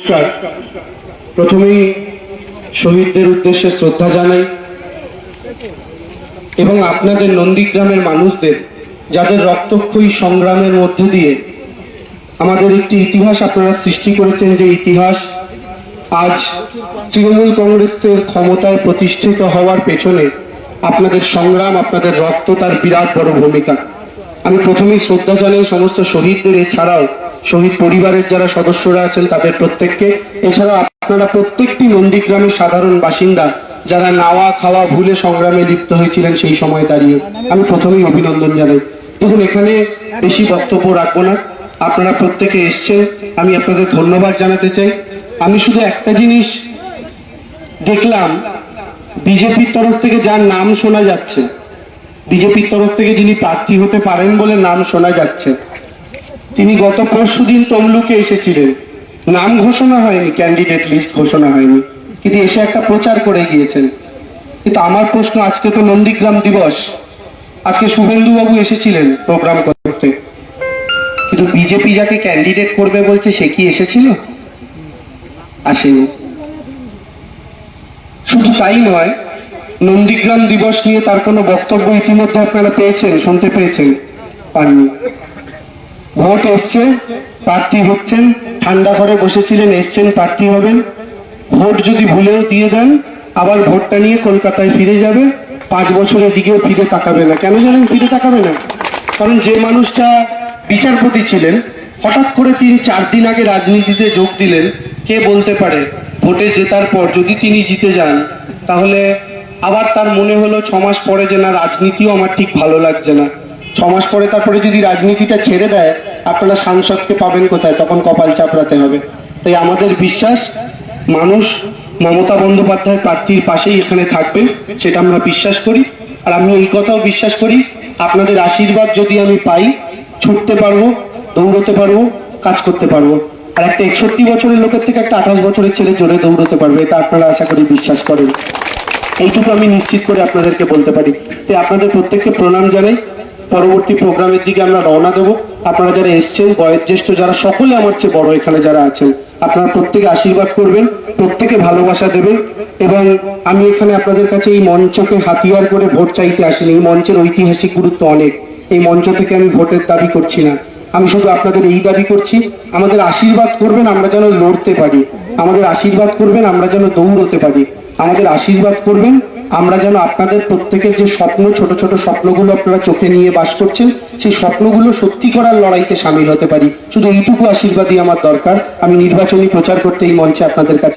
নমস্কার প্রথমেই শহীদদের উদ্দেশ্যে শ্রদ্ধা জানাই এবং আপনাদের নন্দীগ্রামের মানুষদের, যাদের রক্তক্ষয়ী সংগ্রামের মধ্যে দিয়ে আমাদের একটি ইতিহাস আপনারা সৃষ্টি করেছেন, যে ইতিহাস আজ তৃণমূল কংগ্রেসের ক্ষমতায় প্রতিষ্ঠিত হওয়ার পেছনে আপনাদের সংগ্রাম, আপনাদের রক্ত তার বিরাট বড় ভূমিকা। আমি প্রথমেই শ্রদ্ধা জানাই সমস্ত শহীদদের, এছাড়াও শহীদ পরিবারের যারা সদস্যরা আছেন তাদের প্রত্যেককে। এছাড়া আপনারা প্রত্যেকটি নন্দীগ্রামের সাধারণ বাসিন্দা যারা নাওয়া খাওয়া ভুলে সংগ্রামে লিপ্ত হয়েছিলেন সেই সময় দাঁড়িয়ে। আমি প্রথমেই অভিনন্দন জানাই। দেখুন, এখানে বেশি বক্তব্য রাখব না। আপনারা প্রত্যেকে এসছেন। আমি আপনাদের ধন্যবাদ জানাতে চাই। আমি শুধু একটা জিনিস দেখলাম, বিজেপির তরফ থেকে যার নাম শোনা যাচ্ছে, বিজেপির তরফ থেকে যিনি প্রার্থী হতে পারেন বলে নাম শোনা যাচ্ছে তিনি গত পরশু দিন তমলুকে এসেছিলেন। নাম ঘোষণা হয়নি ক্যান্ডিডেট লিস্ট ঘোষণা হয়নি। কিন্তু এসে একটা প্রচার করে গিয়েছেন। কিন্তু আমার প্রশ্ন, আজকে তো নন্দীগ্রাম দিবস। আজকে শুভেন্দু বাবু এসেছিলেন প্রোগ্রাম করতে। কিন্তু বিজেপি যাকে ক্যান্ডিডেট করবে বলছে, সে কি এসেছিল? আসেনি। শুধু তাই নয়, নন্দীগ্রাম দিবস নিয়ে তার কোনো বক্তব্য ইতিমধ্যে আপনারা পেয়েছেন, শুনতে পেয়েছেন, পাননি। ভোট এসছে, প্রার্থী হচ্ছেন, ঠান্ডা ঘরে বসেছিলেন, এসছেন, প্রার্থী হবেন। ভোট যদি ভুলেও দিয়ে দেন, আবার ভোটটা নিয়ে কলকাতায় ফিরে যাবে, পাঁচ বছরের দিকেও ফিরে তাকাবে না। কেন জানেন ফিরে তাকাবে না? কারণ যে মানুষটা বিচারপতি ছিলেন, হঠাৎ করে তিনি চার দিন আগে রাজনীতিতে যোগ দিলেন, কে বলতে পারে? ভোটে জেতার পর যদি তিনি জিতে যান, তাহলে আবার তার মনে হলো ছ মাস পরে যে না, রাজনীতিও আমার ঠিক ভালো লাগছে না। ছ মাস পরে তারপরে যদি রাজনীতিটা ছেড়ে দেয়, আপনারা সাংসদকে পাবেন কোথায়? তখন কপাল চাপড়াতে হবে। তাই আমাদের বিশ্বাস, মানুষ মমতা বন্দ্যোপাধ্যায় প্রার্থীর পাশেই এখানে থাকবেন সেটা আমরা বিশ্বাস করি। আর আমি এই কথাও বিশ্বাস করি, আপনাদের আশীর্বাদ যদি আমি পাই, ছুটতে পারব, দৌড়তে পারব, কাজ করতে পারব। আর একটা একষট্টি বছরের লোকের থেকে একটা আঠাশ বছরের ছেলে জোরে দৌড়তে পারবে, এটা আপনারা আশা করি বিশ্বাস করেন। এইটুকু আমি নিশ্চিত করে আপনাদেরকে বলতে পারি। তাই আপনাদের প্রত্যেককে প্রণাম জানাই। পরবর্তী প্রোগ্রামের দিকে আমরা রওনা দেবো। আপনারা যারা এসছেন, বয়োজ্যেষ্ঠ যারা, সকলে আমার চেয়ে বড় এখানে যারা আছেন, আপনারা প্রত্যেকে আশীর্বাদ করবেন, প্রত্যেকে ভালোবাসা দেবেন এবং আমি এখানে আপনাদের কাছে এই মঞ্চকে হাতিয়ার করে ভোট চাইতে আসিনি। এই মঞ্চের ঐতিহাসিক গুরুত্ব অনেক। এই মঞ্চ থেকে আমি ভোটের দাবি করছি না। আমি শুধু আপনাদের এই দাবি করছি, আমাদের আশীর্বাদ করবেন আমরা যেন লড়তে পারি। আমাদের আশীর্বাদ করবেন আমরা যেন দৌড়তে পারি। আমাদের আশীর্বাদ করবেন আমরা যেন আপনাদের প্রত্যেকের যে স্বপ্ন, ছোট ছোট স্বপ্নগুলো আপনারা চোখে নিয়ে বাস করছেন, সেই স্বপ্নগুলো সত্যি করার লড়াইতে সামিল হতে পারি। শুধু এইটুকু আশীর্বাদই আমার দরকার। আমি নির্বাচনী প্রচার করতে এই মঞ্চে আপনাদের কাছে